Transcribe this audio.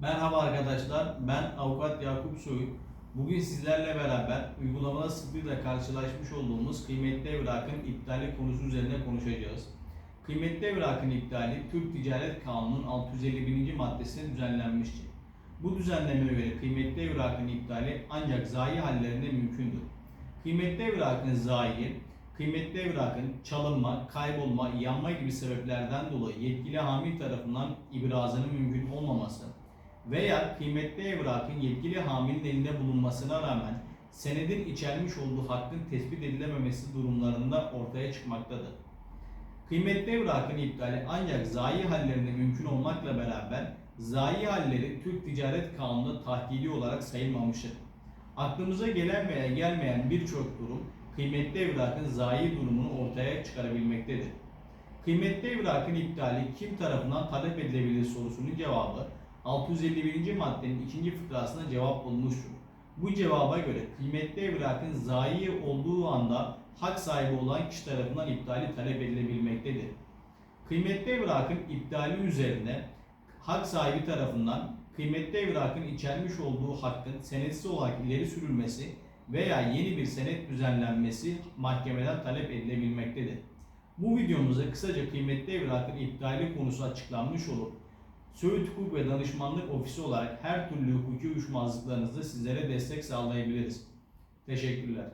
Merhaba arkadaşlar, ben Avukat Yakup Soyut. Bugün sizlerle beraber uygulamada sıklıkla karşılaşmış olduğumuz kıymetli evrakın iptali konusu üzerine konuşacağız. Kıymetli evrakın iptali Türk Ticaret Kanunu'nun 651. maddesine düzenlenmiştir. Bu düzenlemeye göre kıymetli evrakın iptali ancak zayi hallerinde mümkündür. Kıymetli evrakın zayi, kıymetli evrakın çalınma, kaybolma, yanma gibi sebeplerden dolayı yetkili hamil tarafından ibrazının mümkün olmaması veya kıymetli evrakın yetkili hamilin elinde bulunmasına rağmen senedin içermiş olduğu hakkın tespit edilememesi durumlarında ortaya çıkmaktadır. Kıymetli evrakın iptali ancak zayi hallerinde mümkün olmakla beraber zayi halleri Türk Ticaret Kanunu'nda tahkili olarak sayılmamıştır. Aklımıza gelen veya gelmeyen birçok durum kıymetli evrakın zayi durumunu ortaya çıkarabilmektedir. Kıymetli evrakın iptali kim tarafından talep edilebilir sorusunun cevabı 651. maddenin ikinci fıkrasına cevap bulmuştur. Bu cevaba göre kıymetli evrakın zayi olduğu anda hak sahibi olan kişi tarafından iptali talep edilebilmektedir. Kıymetli evrakın iptali üzerine hak sahibi tarafından kıymetli evrakın içermiş olduğu hakkın senetsiz olarak ileri sürülmesi veya yeni bir senet düzenlenmesi mahkemeden talep edilebilmektedir. Bu videomuzda kısaca kıymetli evrakın iptali konusu açıklanmış olup Söğüt Hukuk ve Danışmanlık Ofisi olarak her türlü hukuki uyuşmazlıklarınızda sizlere destek sağlayabiliriz. Teşekkürler.